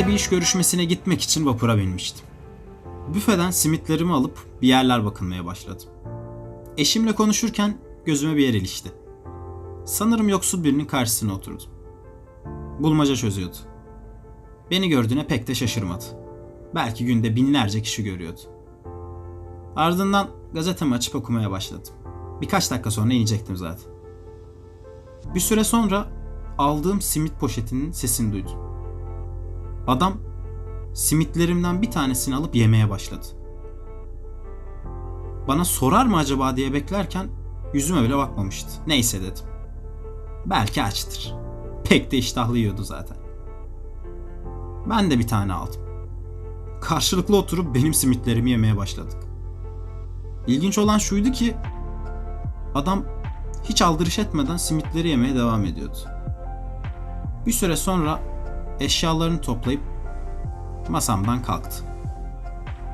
Sade bir iş görüşmesine gitmek için vapura binmiştim. Büfeden simitlerimi alıp bir yerler bakınmaya başladım. Eşimle konuşurken gözüme bir yer ilişti. Sanırım yoksul birinin karşısına oturdum. Bulmaca çözüyordu. Beni gördüğüne pek de şaşırmadı. Belki günde binlerce kişi görüyordu. Ardından gazetemi açıp okumaya başladım. Birkaç dakika sonra inecektim zaten. Bir süre sonra aldığım simit poşetinin sesini duydum. Adam simitlerimden bir tanesini alıp yemeye başladı. Bana sorar mı acaba diye beklerken yüzüme bile bakmamıştı. Neyse dedim. Belki açtır. Pek de iştahlı yiyordu zaten. Ben de bir tane aldım. Karşılıklı oturup benim simitlerimi yemeye başladık. İlginç olan şuydu ki adam hiç aldırış etmeden simitleri yemeye devam ediyordu. Bir süre sonra eşyalarını toplayıp masamdan kalktı.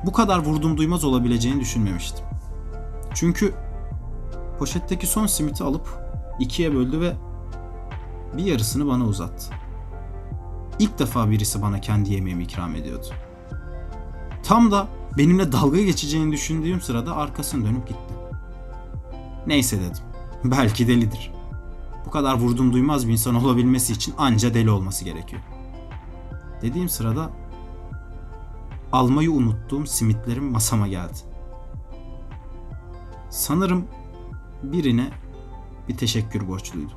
Bu kadar vurdum duymaz olabileceğini düşünmemiştim. Çünkü poşetteki son simiti alıp ikiye böldü ve bir yarısını bana uzattı. İlk defa birisi bana kendi yemeğimi ikram ediyordu. Tam da benimle dalga geçeceğini düşündüğüm sırada arkasını dönüp gitti. Neyse dedim. Belki delidir. Bu kadar vurdum duymaz bir insan olabilmesi için anca deli olması gerekiyor. Dediğim sırada almayı unuttuğum simitlerim masama geldi. Sanırım birine bir teşekkür borçluydum.